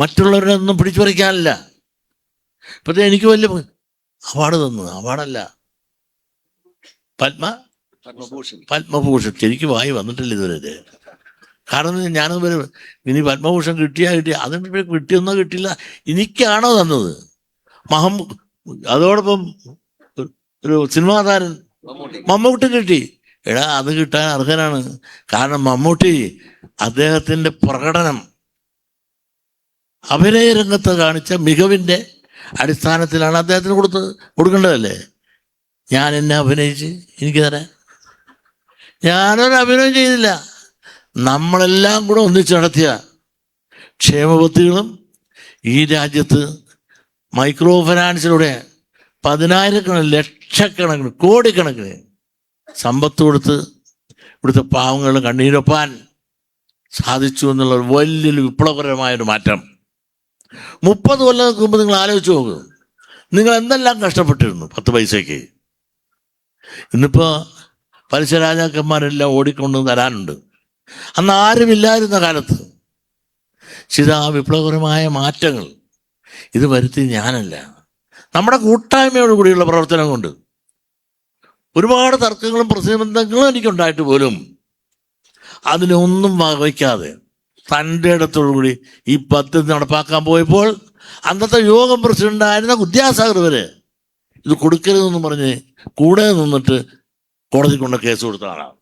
മറ്റുള്ളവരുടെ ഒന്നും പിടിച്ചു പറിക്കാനില്ല ഇപ്പോഴത്തെ എനിക്ക് വലിയ അവാർഡ് തന്നു അവാർഡല്ല. പത്മ? പത്മഭൂഷൺ. പത്മഭൂഷൺ. എനിക്ക് വായി വന്നിട്ടില്ല ഇതുവരെ കാരണം ഞാനത് വരെ ഇനി പത്മഭൂഷൺ കിട്ടിയാ കിട്ടിയ അതിന് കിട്ടിയൊന്നോ കിട്ടില്ല എനിക്കാണോ തന്നത്? മഹം അതോടൊപ്പം ഒരു- സിനിമാ താരൻ മമ്മൂട്ടി. മമ്മൂട്ടി കിട്ടി. എടാ അത് കിട്ടാൻ അർഹനാണ്. കാരണം മമ്മൂട്ടി അദ്ദേഹത്തിന്റെ പ്രകടനം അഭിനയ രംഗത്ത് കാണിച്ച മികവിന്റെ അടിസ്ഥാനത്തിലാണ് അദ്ദേഹത്തിന് കൊടുത്തത് കൊടുക്കേണ്ടതല്ലേ? ഞാൻ എന്നെ അഭിനയിച്ച് എനിക്ക് തരാൻ. ഞാനൊരു അഭിനയം ചെയ്തില്ല നമ്മളെല്ലാം കൂടെ ഒന്നിച്ച് നടത്തിയ ക്ഷേമപത്തികളും ഈ രാജ്യത്ത് മൈക്രോ ഫിനാൻസിലൂടെ പതിനായിരക്കണക്കിന് ലക്ഷക്കണക്കിന് കോടിക്കണക്കിന് സമ്പത്ത് കൊടുത്ത് ഇവിടുത്തെ പാവങ്ങളുടെ കണ്ണീരൊപ്പാൻ സാധിച്ചു എന്നുള്ള വലിയൊരു വിപ്ലവകരമായൊരു മാറ്റം. മുപ്പത് കൊല്ലം മുമ്പ് നിങ്ങൾ ആലോചിച്ച് നോക്ക്. നിങ്ങൾ എന്തെല്ലാം കഷ്ടപ്പെട്ടിരുന്നു പത്ത് പൈസയ്ക്ക്? ഇന്നിപ്പോൾ പലിശ രാജാക്കന്മാരെല്ലാം ഓടിക്കൊണ്ട് തരാനുണ്ട് അന്ന് ആരുമില്ലായിരുന്ന കാലത്ത് ചില വിപ്ലവകരമായ മാറ്റങ്ങൾ ഇത് വരുത്തി ഞാനല്ല. നമ്മുടെ കൂട്ടായ്മയോട് കൂടിയുള്ള പ്രവർത്തനം കൊണ്ട് ഒരുപാട് തർക്കങ്ങളും പ്രതിബന്ധങ്ങളും എനിക്കുണ്ടായിട്ട് പോലും അതിനൊന്നും വകവയ്ക്കാതെ തന്റെ ഇടത്തോടുകൂടി ഈ പദ്ധതി നടപ്പാക്കാൻ പോയപ്പോൾ അന്നത്തെ യോഗം പ്രസിഡന്റായിരുന്ന വിദ്യാസാഗർ വരെ ഇത് കൊടുക്കരുതെന്ന് പറഞ്ഞ് കൂടെ നിന്നിട്ട് കോടതി കൊണ്ട് കേസ് കൊടുത്ത ആളാണ്.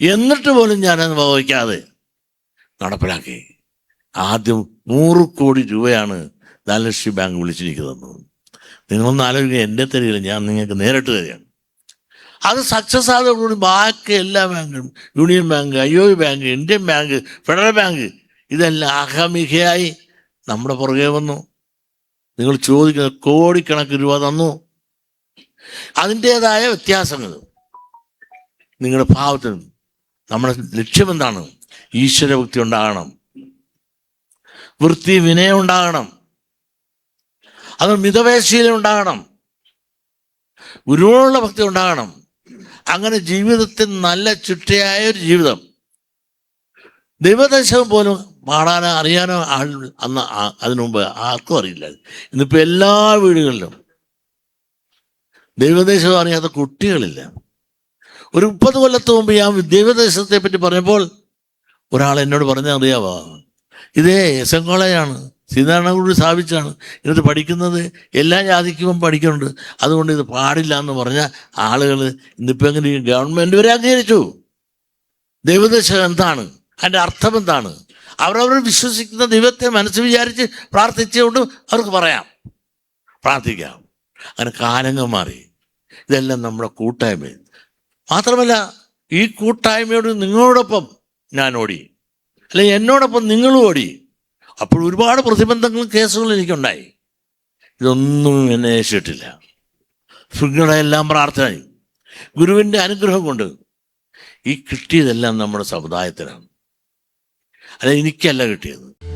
എന്നിട്ട് പോലും ഞാനത് വഹിക്കാതെ നടപ്പിലാക്കി. ആദ്യം നൂറ് കോടി രൂപയാണ് ധനലക്ഷ്മി ബാങ്ക് വിളിച്ചിരിക്കുന്നത്. നിങ്ങളൊന്ന് ആലോചിക്കുക എന്റെ തരികയില്ല ഞാൻ നിങ്ങൾക്ക് നേരിട്ട് തരികയാണ്. അത് സക്സസ് ആയതോടുകൂടി ബാക്കി എല്ലാ ബാങ്കും Union Bank I O Bank Indian Bank Federal Bank ഇതെല്ലാം അഹമികയായി നമ്മുടെ പുറകെ വന്നു. നിങ്ങൾ ചോദിക്കുന്ന കോടിക്കണക്കിന് രൂപ തന്നു. അതിന്റെതായ വ്യത്യാസങ്ങൾ. നിങ്ങളുടെ ഭാവത്തിനും നമ്മുടെ ലക്ഷ്യം എന്താണ്? ഈശ്വരഭക്തി ഉണ്ടാകണം. വൃത്തി വിനയം ഉണ്ടാകണം. അത് മിതവേശീലം ഉണ്ടാകണം. ഗുരുവിനുള്ള ഭക്തി ഉണ്ടാകണം. അങ്ങനെ ജീവിതത്തിൽ നല്ല ചുറ്റയായ ഒരു ജീവിതം. ദൈവദേശം പോലും പാടാനോ അറിയാനോ ആൾ അന്ന് അതിനുമുമ്പ് അതിനു മുമ്പ് ആർക്കും അറിയില്ല. ഇന്നിപ്പോൾ എല്ലാ വീടുകളിലും ദൈവദേശം അറിയാത്ത കുട്ടികളില്ല. ഒരു മുപ്പത് കൊല്ലത്ത് മുമ്പ് ഞാൻ ദൈവദേശത്തെ പറ്റി പറഞ്ഞപ്പോൾ ഒരാൾ എന്നോട് പറഞ്ഞാൽ അറിയാവോ ഇതേ എസ് എം കോളേജാണ് സീതാരാമഗുരു സ്ഥാപിച്ചാണ്. എന്നിട്ട് പഠിക്കുന്നത് എല്ലാ ജാതിക്കും പഠിക്കുന്നുണ്ട്. അതുകൊണ്ട് ഇത് പാടില്ല എന്ന് പറഞ്ഞ ആളുകൾ ഇന്നിപ്പോൾ എങ്ങനെ ഗവൺമെന്റ് വരെ അംഗീകരിച്ചു. ദൈവദശ എന്താണ്? അതിന്റെ അർത്ഥം എന്താണ്? അവരവർ വിശ്വസിക്കുന്ന ദൈവത്തെ മനസ്സ് വിചാരിച്ച് പ്രാർത്ഥിച്ചുകൊണ്ട് അവർക്ക് പറയാം. പ്രാർത്ഥിക്കാം. അങ്ങനെ കാലങ്ങൾ മാറി. ഇതെല്ലാം നമ്മുടെ കൂട്ടായ്മ മാത്രമല്ല ഈ കൂട്ടായ്മയോട് നിങ്ങളോടൊപ്പം ഞാൻ ഓടി. അല്ലെ എന്നോടൊപ്പം നിങ്ങളും ഓടി. അപ്പോൾ ഒരുപാട് പ്രതിബന്ധങ്ങളും കേസുകളും എനിക്കുണ്ടായി. ഇതൊന്നും എന്നെ ഏശിട്ടില്ല നിങ്ങളുടെ എല്ലാം പ്രാർത്ഥന ഗുരുവിന്റെ അനുഗ്രഹം കൊണ്ട് ഈ കിട്ടിയതെല്ലാം നമ്മുടെ സമുദായത്തിനാണ്. അല്ല എനിക്കല്ല കിട്ടിയത്.